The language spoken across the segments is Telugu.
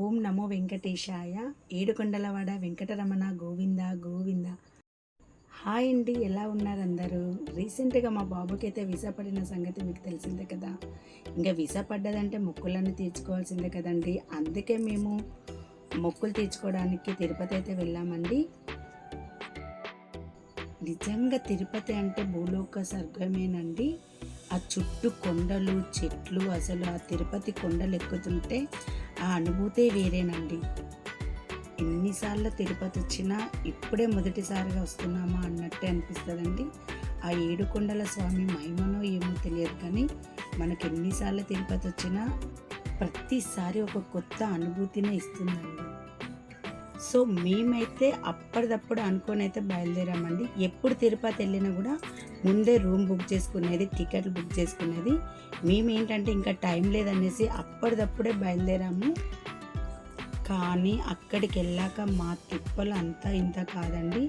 ఓం నమో వెంకటేశాయ. ఏడుకొండలవాడ వెంకటరమణ గోవింద గోవింద. హాయ్ అండి ఎలా ఉన్నారు అందరూ? రీసెంట్గా మా బాబుకి అయితే వీసా పడిన సంగతి మీకు తెలిసిందే కదా. ఇంకా వీసా పడ్డదంటే మొక్కులన్నీ తీర్చుకోవాల్సిందే కదండి. అందుకే మేము మొక్కులు తీర్చుకోవడానికి తిరుపతి అయితే వెళ్ళామండి. నిజంగా తిరుపతి అంటే భూలోక స్వర్గమేనండి. ఆ చుట్టూ కొండలు చెట్లు అసలు ఆ తిరుపతి కొండలు ఎక్కుతుంటే ఆ అనుభూతే వేరేనండి. ఎన్నిసార్లు తిరుపతి వచ్చినా ఇప్పుడే మొదటిసారిగా వస్తున్నామా అన్నట్టే అనిపిస్తుందండి. ఆ ఏడుకొండల స్వామి మహిమనో ఏమో తెలియదు కానీ మనకి ఎన్నిసార్లు తిరుపతి వచ్చినా ప్రతిసారి ఒక కొత్త అనుభూతినే ఇస్తుందండి. సో మేమైతే అప్పటిదప్పుడు అనుకొని అయితే బయలుదేరామండి. ఎప్పుడు తిరుపతి వెళ్ళినా కూడా ముందే రూమ్ బుక్ చేసుకునేది టికెట్లు బుక్ చేసుకునేది. మేము ఏంటంటే ఇంకా టైం లేదనేసి అప్పటిదప్పుడే బయలుదేరాము. కానీ అక్కడికి వెళ్ళాక మా తిప్పలు అంతా ఇంత కాదండి.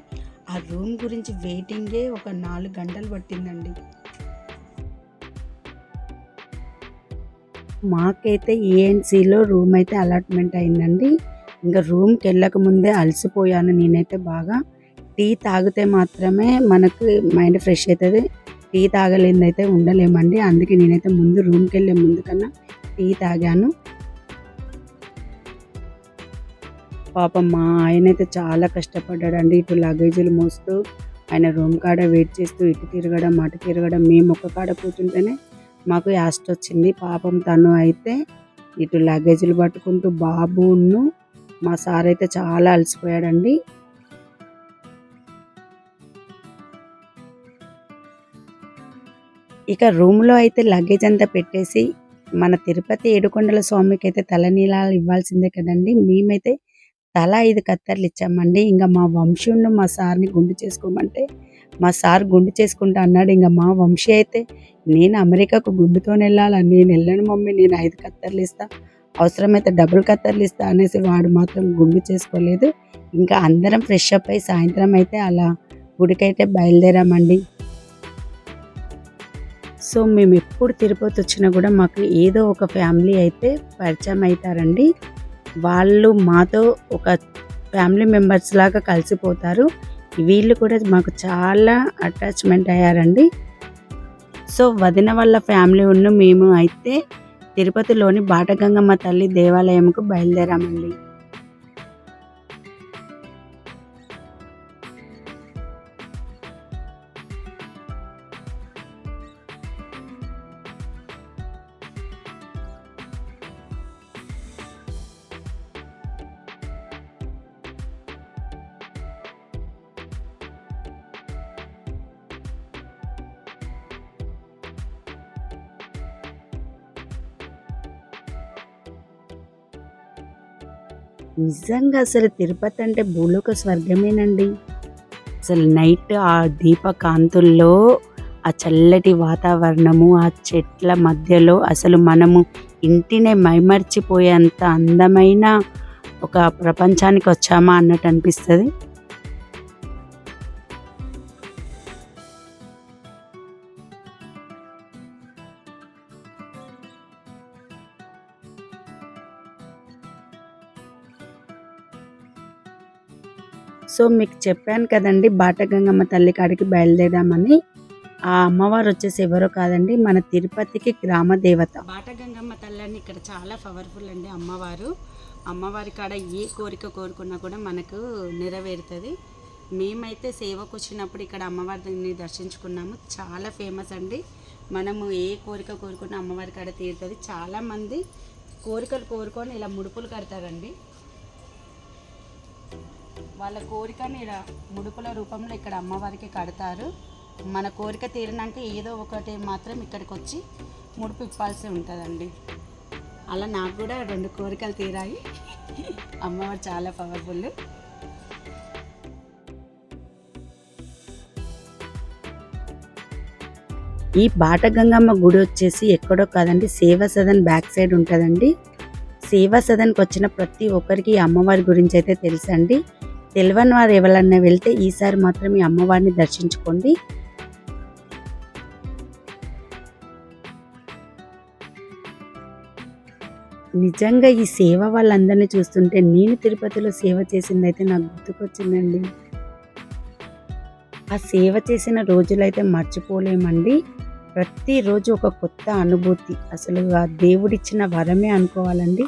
ఆ రూమ్ గురించి వెయిటింగే ఒక నాలుగు గంటలు పట్టిందండి. మాకైతే ఏఎన్సీలో రూమ్ అయితే అలాట్మెంట్ అయిందండి. ఇంకా రూమ్కి వెళ్ళక ముందే అలసిపోయాను. నేనైతే బాగా టీ తాగితే మాత్రమే మనకు మైండ్ ఫ్రెష్ అవుతుంది టీ తాగలేదైతే ఉండలేమండి. అందుకే నేనైతే ముందు రూమ్కి వెళ్ళే ముందు కన్నా టీ తాగాను. పాపం మా ఆయన అయితే చాలా కష్టపడ్డాడండి. ఇటు లగేజీలు మోస్తూ ఆయన రూమ్ కాడ వెయిట్ చేస్తూ ఇటు తిరగడం అటు తిరగడం మేము ఒక కాడ కూర్చుంటేనే మాకు యాస్ట్ వచ్చింది. పాపం తను అయితే ఇటు లగేజీలు పట్టుకుంటూ బాబును మా సార్ అయితే చాలా అలసిపోయాడండి. ఇక రూమ్లో అయితే లగేజ్ అంతా పెట్టేసి మన తిరుపతి ఏడుకొండల స్వామికి అయితే తలనీలాలు ఇవ్వాల్సిందే కదండి. మేమైతే తల ఐదు కత్తెరలు ఇచ్చామండి. ఇంకా మా వంశీయుడు మా సార్ని గుండు చేసుకోమంటే మా సార్ గుండు చేసుకుంటా అన్నాడు. ఇంకా మా వంశీ అయితే నేను అమెరికాకు గుండుతో వెళ్ళాలా నేను వెళ్ళను మమ్మీ నేను ఐదు కత్తెరలు ఇస్తాను అవసరమైతే డబుల్ కత్తర్లు ఇస్తా అనేసి వాడు మాత్రం గుండు చేసుకోలేదు. ఇంకా అందరం ఫ్రెష్ అప్ అయి సాయంత్రం అయితే అలా గుడికైతే బయలుదేరామండి. సో మేము ఎప్పుడు తిరుపతి వచ్చినా కూడా మాకు ఏదో ఒక ఫ్యామిలీ అయితే పరిచయం అవుతారండి. వాళ్ళు మాతో ఒక ఫ్యామిలీ మెంబర్స్ లాగా కలిసిపోతారు. వీళ్ళు కూడా మాకు చాలా అటాచ్మెంట్ అయ్యారండి. సో వదిన వాళ్ళ ఫ్యామిలీ ఉన్న మేము అయితే తిరుపతిలోని బాటగంగమ్మ తల్లి దేవాలయంకు బయలుదేరామండి. నిజంగా అసలు తిరుపతి అంటే భూలోక స్వర్గమేనండి. అసలు నైట్ ఆ దీప కాంతుల్లో ఆ చల్లటి వాతావరణము ఆ చెట్ల మధ్యలో అసలు మనము ఇంటినే మైమర్చిపోయేంత అందమైన ఒక ప్రపంచానికి వచ్చామా అన్నట్టు అనిపిస్తుంది. సో మీకు చెప్పాను కదండి బాటగంగమ్మ తల్లి కాడికి బయలుదేరామని. ఆ అమ్మవారు వచ్చేసి ఎవరో కాదండి మన తిరుపతికి గ్రామ దేవత. బాటగంగమ్మ తల్లి అని ఇక్కడ చాలా పవర్ఫుల్ అండి అమ్మవారు. అమ్మవారి కాడ ఏ కోరిక కోరుకున్నా కూడా మనకు నెరవేరుతుంది. మేమైతే సేవకు వచ్చినప్పుడు ఇక్కడ అమ్మవారిని దర్శించుకున్నాము. చాలా ఫేమస్ అండి. మనము ఏ కోరిక కోరుకున్నా అమ్మవారి కాడ తీరుతుంది. చాలామంది కోరికలు కోరుకొని ఇలా ముడుపులు కడతారండి. వాళ్ళ కోరికని ఇక్కడ ముడుపుల రూపంలో ఇక్కడ అమ్మవారికి కడతారు. మన కోరిక తీరినాక ఏదో ఒకటి మాత్రం ఇక్కడికి వచ్చి ముడుపు ఇప్పాల్సి ఉంటుందండి. అలా నాకు కూడా రెండు కోరికలు తీరాయి. అమ్మవారు చాలా పవర్ఫుల్. ఈ బాటగంగమ్మ గుడి వచ్చేసి ఎక్కడో కాదండి సేవా సదన్ బ్యాక్ సైడ్ ఉంటుందండి. సేవా సదన్కి వచ్చిన ప్రతి ఒక్కరికి ఈ అమ్మవారి గురించి అయితే తెలుసండి. తెలియని వారు ఎవరన్నా వెళ్తే ఈసారి మాత్రం ఈ అమ్మవారిని దర్శించుకోండి. నిజంగా ఈ సేవ వాళ్ళందరినీ చూస్తుంటే నేను తిరుపతిలో సేవ చేసిందైతే నాకు గుర్తుకొచ్చిందండి. ఆ సేవ చేసిన రోజులైతే మర్చిపోలేమండి. ప్రతిరోజు ఒక కొత్త అనుభూతి. అసలు ఆ దేవుడిచ్చిన వరమే అనుకోవాలండి.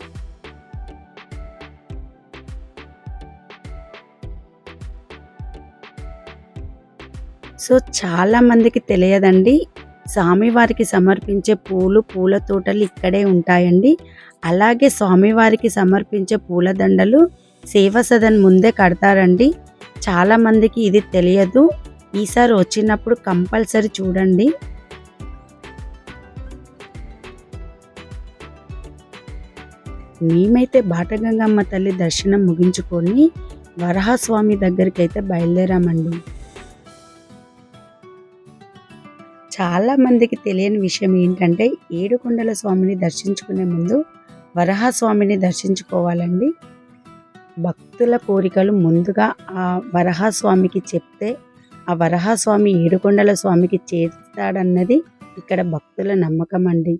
సో చాలామందికి తెలియదండి. స్వామివారికి సమర్పించే పూలు పూల తోటలు ఇక్కడే ఉంటాయండి. అలాగే స్వామివారికి సమర్పించే పూలదండలు సేవ సదన్ ముందే కడతారండి. చాలామందికి ఇది తెలియదు. ఈసారి వచ్చినప్పుడు కంపల్సరీ చూడండి. మేమైతే బాటగంగమ్మ తల్లి దర్శనం ముగించుకొని వరహస్వామి దగ్గరికి అయితే బయలుదేరామండి. చాలా మందికి తెలియని విషయం ఏంటంటే ఏడుకొండల స్వామిని దర్శించుకునే ముందు వరహస్వామిని దర్శించుకోవాలండి. భక్తుల కోరికలు ముందుగా ఆ వరహస్వామికి చెప్తే ఆ వరహస్వామి ఏడుకొండల స్వామికి చేస్తాడన్నది ఇక్కడ భక్తుల నమ్మకం అండి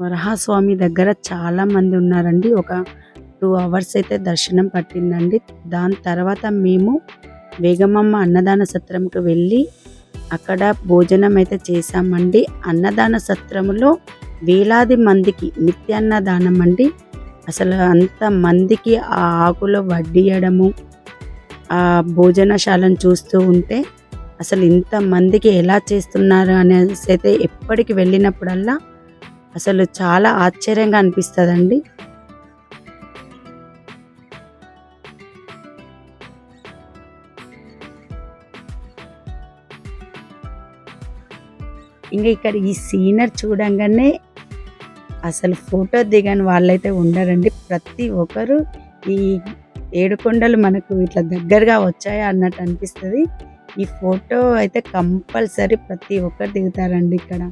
వరహస్వామి దగ్గర చాలా మంది ఉన్నారండి. ఒక టూ అవర్స్ అయితే దర్శనం పట్టిందండి. దాని తర్వాత మేము వేగమమ్మ అన్నదాన సత్రంకి వెళ్ళి అక్కడ భోజనం అయితే చేశామండి. అన్నదాన సత్రములో వేలాది మందికి నిత్యాన్నదానం అండి. అసలు అంత మందికి ఆ ఆకులో వడ్డీయడము ఆ భోజనశాలను చూస్తూ ఉంటే అసలు ఇంత మందికి ఎలా చేస్తున్నారు అనేసి అయితే ఎప్పటికి వెళ్ళినప్పుడల్లా అసలు చాలా ఆశ్చర్యంగా అనిపిస్తుందండి. ఇంకా ఇక్కడ ఈ సీనర్ చూడంగానే అసలు ఫోటో దిగని వాళ్ళైతే ఉండరండి. ప్రతి ఒక్కరు ఈ ఏడుకొండలు మనకు ఇట్లా దగ్గరగా వచ్చాయా అన్నట్టు అనిపిస్తుంది. ఈ ఫోటో అయితే కంపల్సరీ ప్రతి ఒక్కరు దిగుతారండి ఇక్కడ.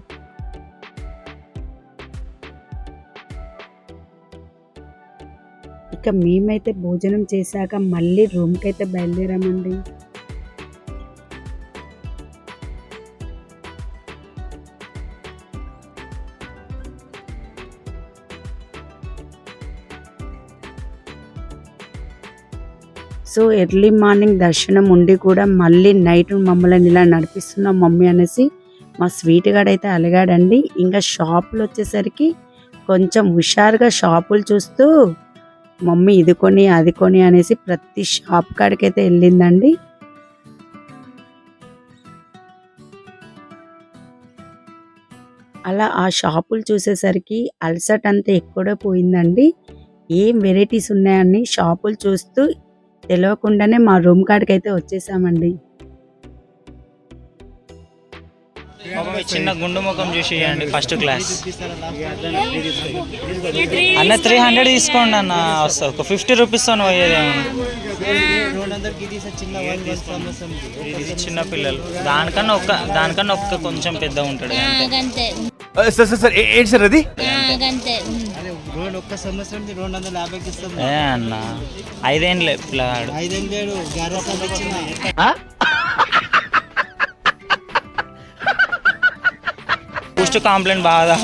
ఇక మేమైతే భోజనం చేశాక మళ్ళీ రూమ్కి అయితే బయలుదేరామండి. సో ఎర్లీ మార్నింగ్ దర్శనం ఉండి కూడా మళ్ళీ నైట్ మమ్మల్ని ఇలా నడిపిస్తున్నాం మమ్మీ అనేసి మా స్వీట్ గాడైతే అలిగాడండి. ఇంకా షాపులు వచ్చేసరికి కొంచెం హుషారుగా షాపులు చూస్తూ మమ్మీ ఇది కొని అది కొని అనేసి ప్రతి షాప్ కాడికైతే వెళ్ళిందండి. అలా ఆ షాపులు చూసేసరికి అలసట అంతా ఎక్కడో పోయిందండి. ఏం వెరైటీస్ ఉన్నాయని షాపులు చూస్తూ తెలియకుండానే మా రూమ్ కాడికి అయితే వచ్చేసామండి చిన్న గుండు ముఖం చూసి ఇవ్వండి ఫస్ట్ క్లాస్ అన్న త్రీ హండ్రెడ్ తీసుకోండి అన్న వస్తా. ఒక ఫిఫ్టీ రూపీస్తో పోయేదేమో ఇది చిన్న పిల్లలు. దానికన్నా ఒక్క దానికన్నా ఒక్క కొంచెం పెద్ద ఉంటాడు. సార్ సార్ ఏంటి సార్ అది? ఒక్క సంవత్సరం రెండు వందల యాభైకి ఇస్తాం. ఏ అన్న ఐదేండ్లే పిల్లగాడు ఐదేం లేడు గ్యారెస్ ఇచ్చిన. పోస్ట్ కాంప్లైంట్ బాగా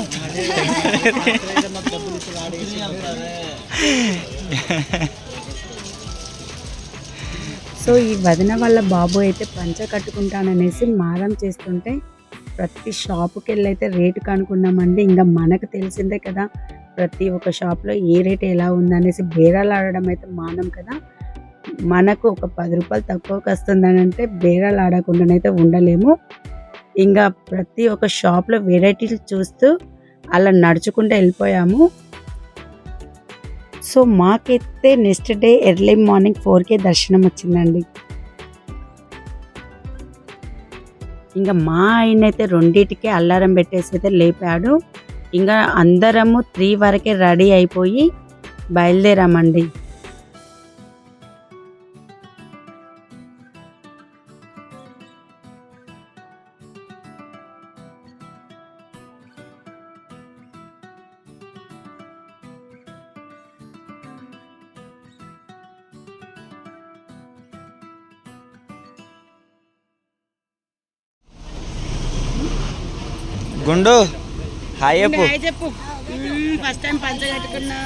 సో ఈ వదిన వాళ్ళ బాబు అయితే పంచ కట్టుకుంటాననేసి మారం చేస్తుంటే ప్రతి షాపుకి వెళ్ళి అయితే రేటు కనుక్కున్నామండి. ఇంకా మనకు తెలిసిందే కదా ప్రతి ఒక్క షాప్లో ఏ రేట్ ఎలా ఉందనేసి బేరాలు ఆడడం అయితే మానం కదా. మనకు ఒక పది రూపాయలు తక్కువకి వస్తుందని అంటే బేరాలు ఆడకుండానైతే ఉండలేము. ఇంకా ప్రతి ఒక్క షాప్లో వెరైటీలు చూస్తూ అలా నడుచుకుంటూ వెళ్ళిపోయాము. సో మాకైతే నెక్స్ట్ డే ఎర్లీ మార్నింగ్ ఫోర్కే దర్శనం వచ్చిందండి. ఇంకా మా ఆయన అయితే రెండింటికి అల్లారం పెట్టేసి అయితే లేపాడు. ఇంకా అందరము త్రీ వరకే రెడీ అయిపోయి బయలుదేరామండి. గుండు. హాయ్ చెప్పు. హాయ్ చెప్పు. ఫస్ట్ టైం పంచ కట్టుకున్నా.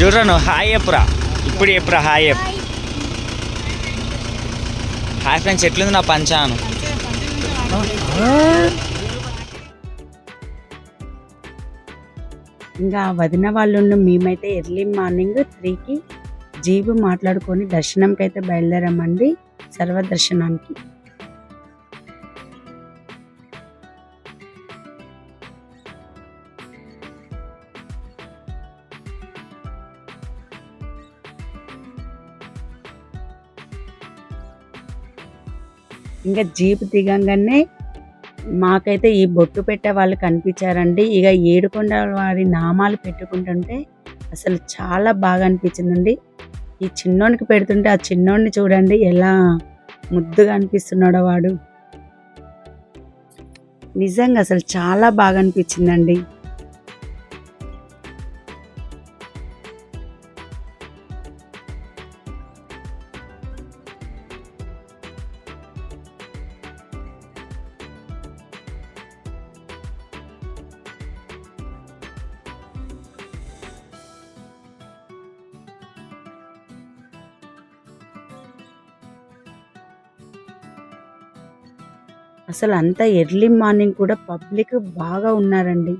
చూడరా నువ్వు? హాయ్ చెప్పురా. ఇప్పుడు చెప్పురా హాయ్ చెప్పు. హాయ్. ఫ్రెండ్స్ ఎట్లుంది నా పంచాను? ఇంకా వదిన వాళ్ళు మేమైతే ఎర్లీ మార్నింగ్ త్రీకి జీబు మాట్లాడుకొని దర్శనంకి అయితే బయలుదేరామండి సర్వదర్శనానికి. ఇంకా జీప్ దిగంగానే మాకైతే ఈ బొట్టు పెట్టే వాళ్ళు కనిపించారండి. ఇక ఏడుకొండ వారి నామాలు పెట్టుకుంటుంటే అసలు చాలా బాగా అనిపించిందండి. ఈ చిన్నోనికి పెడుతుంటే ఆ చిన్నోడిని చూడండి ఎలా ముద్దుగా అనిపిస్తున్నాడో వాడు. నిజంగా అసలు చాలా బాగా అనిపించిందండి. అసలు అంత ఎర్లీ మార్నింగ్ కూడా పబ్లిక్ బాగా ఉన్నారండి.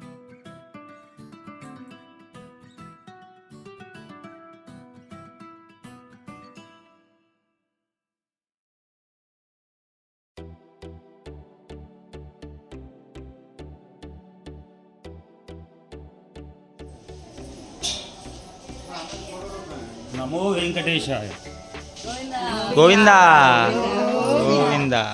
నమో వెంకటేశాయ. గోవిందా. గోవిందా.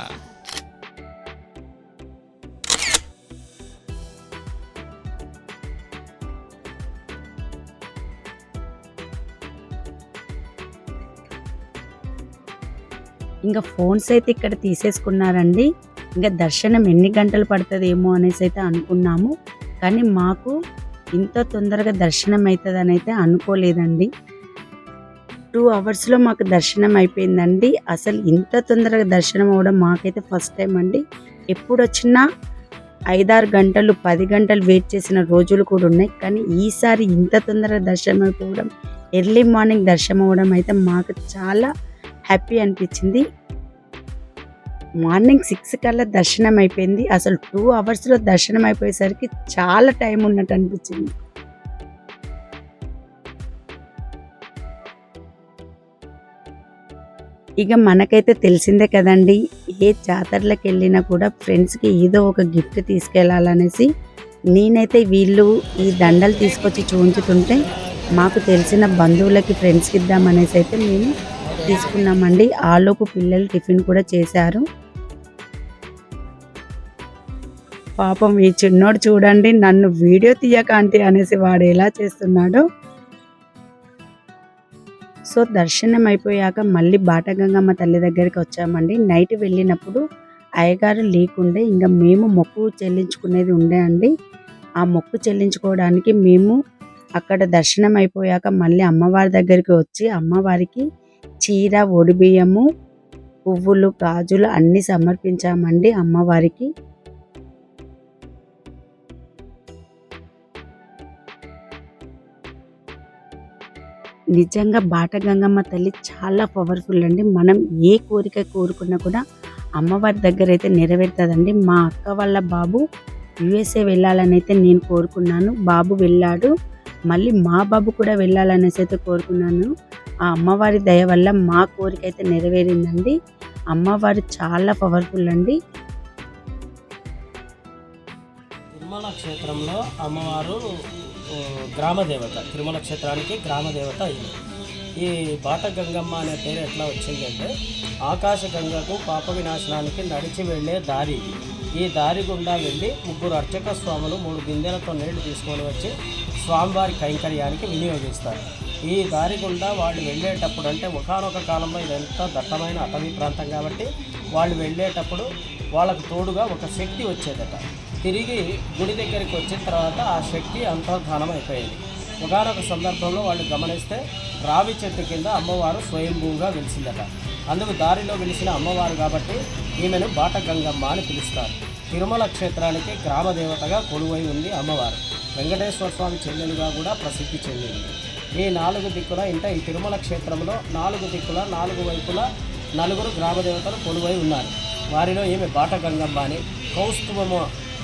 ఇంకా ఫోన్స్ అయితే ఇక్కడ తీసేసుకున్నారండి. ఇంకా దర్శనం ఎన్ని గంటలు పడుతుందేమో అనేసి అయితే అనుకున్నాము. కానీ మాకు ఇంత తొందరగా దర్శనం అవుతుందని అయితే అనుకోలేదండి. టూ అవర్స్లో మాకు దర్శనం అయిపోయిందండి. అసలు ఇంత తొందరగా దర్శనం అవ్వడం మాకైతే ఫస్ట్ టైం అండి. ఎప్పుడు వచ్చినా ఐదారు గంటలు పది గంటలు వెయిట్ చేసిన రోజులు కూడా ఉన్నాయి. కానీ ఈసారి ఇంత తొందరగా దర్శనం అయిపోవడం ఎర్లీ మార్నింగ్ దర్శనం అవ్వడం అయితే మాకు చాలా హ్యాపీ అనిపించింది. మార్నింగ్ సిక్స్ కల్లా దర్శనం అయిపోయింది. అసలు టూ అవర్స్లో దర్శనం అయిపోయేసరికి చాలా టైం ఉన్నట్టు అనిపించింది. ఇక మనకైతే తెలిసిందే కదండి ఏ జాతరలకు వెళ్ళినా కూడా ఫ్రెండ్స్కి ఏదో ఒక గిఫ్ట్ తీసుకెళ్ళాలనేసి నేనైతే వీళ్ళు ఈ దండలు తీసుకొచ్చి చూంచుతుంటే మాకు తెలిసిన బంధువులకి ఫ్రెండ్స్కి ఇద్దామనేసి అయితే మేము తీసుకున్నామండి. ఆలోపు పిల్లలు టిఫిన్ కూడా చేశారు. పాపం ఈ చిన్నోడు చూడండి నన్ను వీడియో తీయక అనేసి వాడు ఎలా చేస్తున్నాడో. సో దర్శనం అయిపోయాక మళ్ళీ బాటగంగమ్మ తల్లి దగ్గరికి వచ్చామండి. నైట్ వెళ్ళినప్పుడు అయ్యగారు లేకుండే ఇంకా మేము మొక్కు చెల్లించుకునేది ఉండే అండి. ఆ మొక్కు చెల్లించుకోవడానికి మేము అక్కడ దర్శనం అయిపోయాక మళ్ళీ అమ్మవారి దగ్గరికి వచ్చి అమ్మవారికి చీర ఒడిబియ్యము పువ్వులు గాజులు అన్నీ సమర్పించామండి అమ్మవారికి. నిజంగా బాటగంగమ్మ తల్లి చాలా పవర్ఫుల్ అండి. మనం ఏ కోరిక కోరుకున్నా కూడా అమ్మవారి దగ్గర అయితే నెరవేరుతుందండి. మా అక్క వాళ్ళ బాబు యుఎస్ఏ వెళ్ళాలని అయితే నేను కోరుకున్నాను. బాబు వెళ్ళాడు. మళ్ళీ మా బాబు కూడా వెళ్ళాలనేసి అయితే కోరుకున్నాను. ఆ అమ్మవారి దయ వల్ల మా కోరిక అయితే నెరవేరిందండి. అమ్మవారు చాలా పవర్ఫుల్ అండి. తిరుమల క్షేత్రంలో అమ్మవారు గ్రామదేవత తిరుమల క్షేత్రానికి గ్రామదేవత అయింది. ఈ బాట గంగమ్మ అనే పేరు ఎట్లా వచ్చిందంటే ఆకాశ గంగకు పాప వినాశనానికి నడిచి వెళ్ళే దారి ఈ దారి గుండా వెళ్ళి ముగ్గురు అర్చక స్వాములు మూడు బిందెలతో నీళ్ళు తీసుకొని వచ్చి స్వామివారి కైంకర్యానికి వినియోగిస్తారు. ఈ దారి గుండా వాళ్ళు వెళ్ళేటప్పుడు అంటే ఒకనొక కాలంలో ఇదంతా దట్టమైన అటవీ ప్రాంతం కాబట్టి వాళ్ళు వెళ్ళేటప్పుడు వాళ్ళకు తోడుగా ఒక శక్తి వచ్చేదట. తిరిగి గుడి దగ్గరికి వచ్చిన తర్వాత ఆ శక్తి అంతర్ధానం అయిపోయింది ఒకనొక సందర్భంలో వాళ్ళు గమనిస్తే రావి చెట్టు కింద అమ్మవారు స్వయంభూగా వెలిసిందట. అందుకు దారిలో వెలిసిన అమ్మవారు కాబట్టి ఈమెను బాటగంగమ్మ అని పిలుస్తారు. తిరుమల క్షేత్రానికి గ్రామ దేవతగా కొలువై ఉంది అమ్మవారు. వెంకటేశ్వర స్వామి చెల్లెలుగా కూడా ప్రసిద్ధి చెందింది. ఈ నాలుగు దిక్కుల ఇంట ఈ తిరుమల క్షేత్రంలో నాలుగు దిక్కుల నాలుగు వైపుల నలుగురు గ్రామదేవతలు కొలువై ఉన్నారు. వారిలో ఈమె బాట గంగమ్మ అని కౌస్తుభము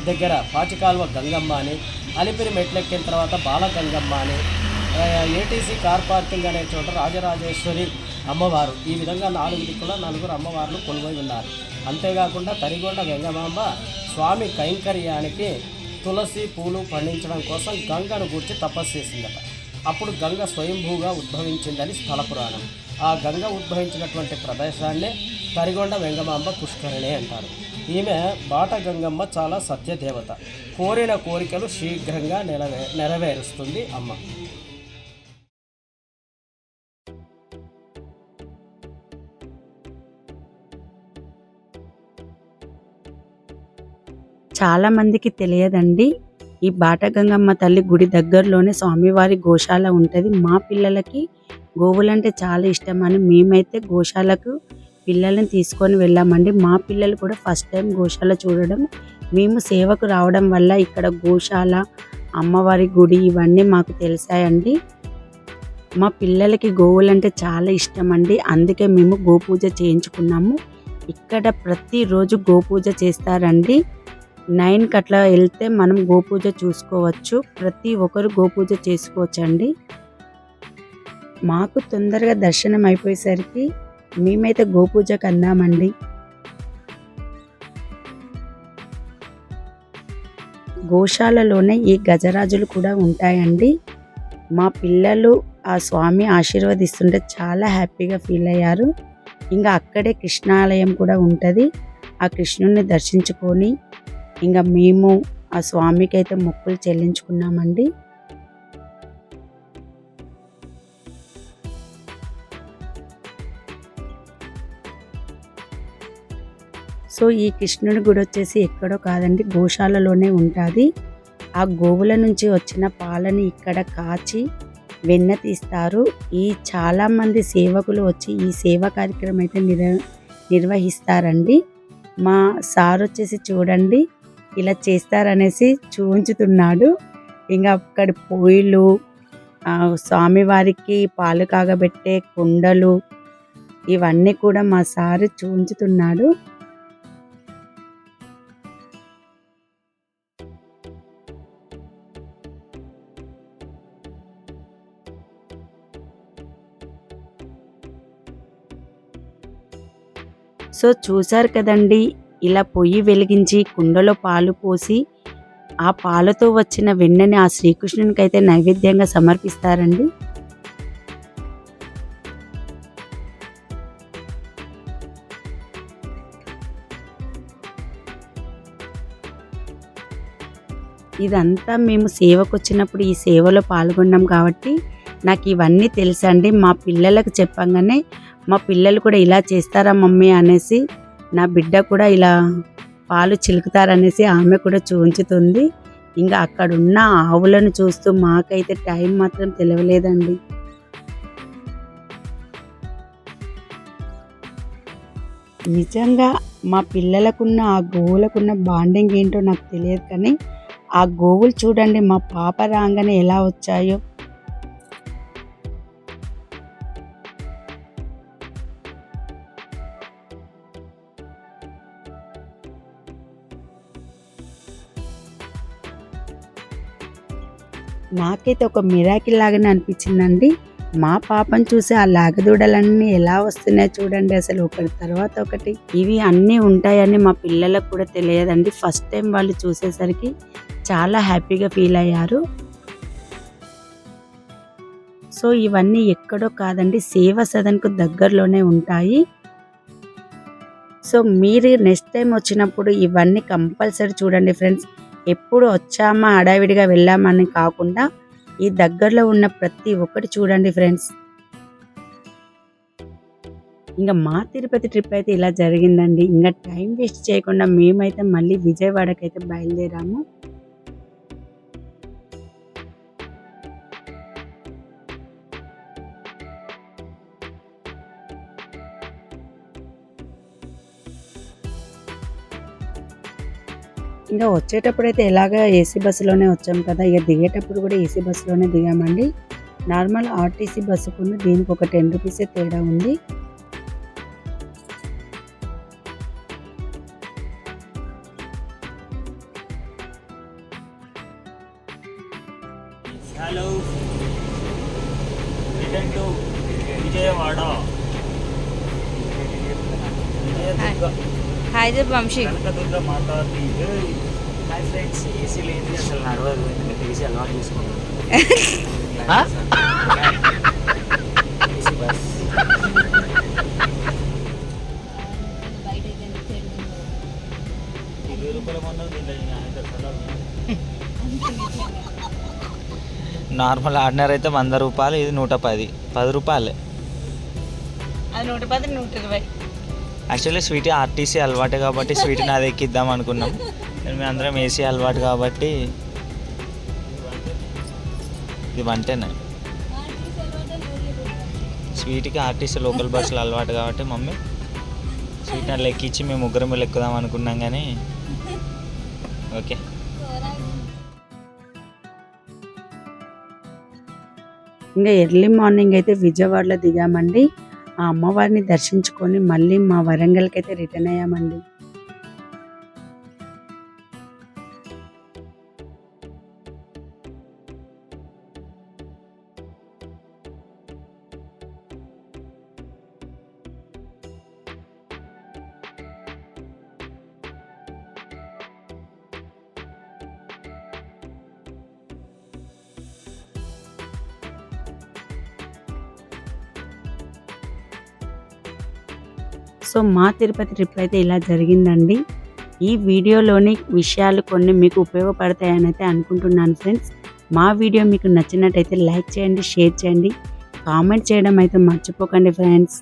దగ్గర పాచికాల్వ గంగమ్మ అని అలిపిరి మెట్లెక్కిన తర్వాత బాల గంగమ్మ అని ఏటీసీ కార్ పార్కింగ్ అనే చోట రాజరాజేశ్వరి అమ్మవారు. ఈ విధంగా నాలుగు దిక్కుల నలుగురు అమ్మవార్లు కొలువై ఉన్నారు. అంతేకాకుండా తరిగొండ గంగమాంబ స్వామి కైంకర్యానికి తులసి పూలు పండించడం కోసం గంగను గూర్చి తపస్సు చేసిందట. అప్పుడు గంగ స్వయంభూగా ఉద్భవించిందని స్థల పురాణం. ఆ గంగ ఉద్భవించినటువంటి ప్రదేశాన్నే తరిగొండ వెంగమాంబ పుష్కరిణి అంటారు. ఈమె బాట గంగమ్మ చాలా సత్యదేవత. కోరిన కోరికలు శీఘ్రంగా నెరవే నెరవేరుస్తుంది అమ్మ. చాలామందికి తెలియదండి. ఈ బాటగంగమ్మ తల్లి గుడి దగ్గరలోనే స్వామివారి గోశాల ఉంటుంది. మా పిల్లలకి గోవులంటే చాలా ఇష్టం అని మేమైతే గోశాలకు పిల్లల్ని తీసుకొని వెళ్ళామండి. మా పిల్లలు కూడా ఫస్ట్ టైం గోశాల చూడడం. మేము సేవకు రావడం వల్ల ఇక్కడ గోశాల అమ్మవారి గుడి ఇవన్నీ మాకు తెలిసాయండి. మా పిల్లలకి గోవులంటే చాలా ఇష్టం అండి అందుకే మేము గోపూజ చేయించుకున్నాము. ఇక్కడ ప్రతిరోజు గోపూజ చేస్తారండి. నైన్కి అట్లా వెళ్తే మనం గోపూజ చూసుకోవచ్చు. ప్రతి ఒక్కరు గోపూజ చేసుకోవచ్చండి. మాకు తొందరగా దర్శనం అయిపోయేసరికి మేమైతే గోపూజకు అందామండి గోశాలలోనే ఈ గజరాజులు కూడా ఉంటాయండి. మా పిల్లలు ఆ స్వామి ఆశీర్వదిస్తుంటే చాలా హ్యాపీగా ఫీల్ అయ్యారు. ఇంకా అక్కడే కృష్ణాలయం కూడా ఉంటుంది. ఆ కృష్ణుని దర్శించుకొని ఇంకా మేము ఆ స్వామికి అయితే మొక్కులు చెల్లించుకున్నామండి. సో ఈ కృష్ణుడి గుడి వచ్చేసి ఎక్కడో కాదండి గోశాలలోనే ఉంటుంది. ఆ గోవుల నుంచి వచ్చిన పాలని ఇక్కడ కాచి వెన్న తీస్తారు. ఈ చాలామంది సేవకులు వచ్చి ఈ సేవా కార్యక్రమం అయితే నిర్వ నిర్వహిస్తారండి. మా సార్ వచ్చేసి చూడండి. ఇలా చేస్తారనేసి చూంచుతున్నాడు ఇంకా అక్కడ పొయ్యిలు స్వామివారికి పాలు కాగబెట్టే కుండలు ఇవన్నీ కూడా మా సారు చూంచుతున్నాడు సో చూశారు కదండి ఇలా పొయ్యి వెలిగించి కుండలో పాలు పోసి ఆ పాలతో వచ్చిన వెన్నని ఆ శ్రీకృష్ణునికి అయితే నైవేద్యంగా సమర్పిస్తారండి. ఇదంతా మేము సేవకు వచ్చినప్పుడు ఈ సేవలో పాల్గొన్నాం కాబట్టి నాకు ఇవన్నీ తెలుసండి. మా పిల్లలకు చెప్పంగానే మా పిల్లలు కూడా ఇలా చేస్తారా మమ్మీ అనేసి నా బిడ్డ కూడా ఇలా పాలు చిలుకుతారనేసి ఆమె కూడా చూంచుతుంది. ఇంకా అక్కడున్న ఆవులను చూస్తూ మాకైతే టైం మాత్రం తెలియలేదండి నిజంగా మా పిల్లలకున్న ఆ గోవులకున్న బాండింగ్ ఏంటో నాకు తెలియదు కానీ ఆ గోవులు చూడండి మా పాప రాగానే ఎలా వచ్చాయో. నాకైతే ఒక మిరాకిల్ లాగానే అనిపించిందండి. మా పాపను చూసి ఆ లాగదూడలన్నీ ఎలా వస్తున్నాయో చూడండి అసలు ఒకటి తర్వాత ఒకటి. ఇవి అన్నీ ఉంటాయని మా పిల్లలకు కూడా తెలియదండి. ఫస్ట్ టైం వాళ్ళు చూసేసరికి చాలా హ్యాపీగా ఫీల్ అయ్యారు. సో ఇవన్నీ ఎక్కడో కాదండి సేవ సదన్కు దగ్గరలోనే ఉంటాయి. సో మీరు నెక్స్ట్ టైం వచ్చినప్పుడు ఇవన్నీ కంపల్సరీ చూడండి ఫ్రెండ్స్. ఎప్పుడు వచ్చామా హడావిడిగా వెళ్ళామని కాకుండా ఈ దగ్గరలో ఉన్న ప్రతి ఒక్కటి చూడండి ఫ్రెండ్స్. ఇంకా మా తిరుపతి ట్రిప్ అయితే ఇలా జరిగిందండి. ఇంకా టైం వేస్ట్ చేయకుండా మేమైతే మళ్ళీ విజయవాడకైతే అయితే బయలుదేరాము. ఇంకా వచ్చేటప్పుడు అయితే ఎలాగ ఏసీ బస్సులోనే వచ్చాం కదా ఇక దిగేటప్పుడు కూడా ఏసీ బస్సులోనే దిగామండి. నార్మల్ ఆర్టీసీ బస్సుకున్న దీనికి ఒక టెన్ రూపీసే తేడా ఉంది. Hello. Return to Vijayawada. Hi. Vamsi Kanakadurga hi friends AC అసలు నడవదు? ఎందుకంటే అలవాటు చేసుకున్నాను. నార్మల్ ఆర్డినర్ అయితే వంద రూపాయలు ఇది నూట పది. పది రూపాయలే. అది నూట పది నూట ఇరవై. యాక్చువల్లీ స్వీట్ ఆర్టీసీ అలవాటు కాబట్టి స్వీట్ నాది ఎక్కిద్దాం అనుకున్నాం. కానీ మేము అందరం ఏసీ అలవాటు కాబట్టి ఇది వంటేనే? స్వీట్కి ఆర్టీసీ లోకల్ బస్సులు అలవాటు కాబట్టి మమ్మీ స్వీట్ అట్లా ఎక్కించి మేము ముగ్గురం వెళ్ళి ఎక్కుదాం అనుకున్నాం కానీ ఓకే. ఇంకా ఎర్లీ మార్నింగ్ అయితే విజయవాడలో దిగామండి. ఆ అమ్మవారిని దర్శించుకొని మళ్ళీ మా వరంగల్కి అయితే రిటర్న్ అయ్యామండి. సో మా తిరుపతి ట్రిప్ అయితే ఇలా జరిగిందండి. ఈ వీడియోలోని విషయాలు కొన్ని మీకు ఉపయోగపడతాయని అయితే అనుకుంటున్నాను ఫ్రెండ్స్. మా వీడియో మీకు నచ్చినట్టయితే లైక్ చేయండి షేర్ చేయండి. కామెంట్ చేయడం అయితే మర్చిపోకండి ఫ్రెండ్స్.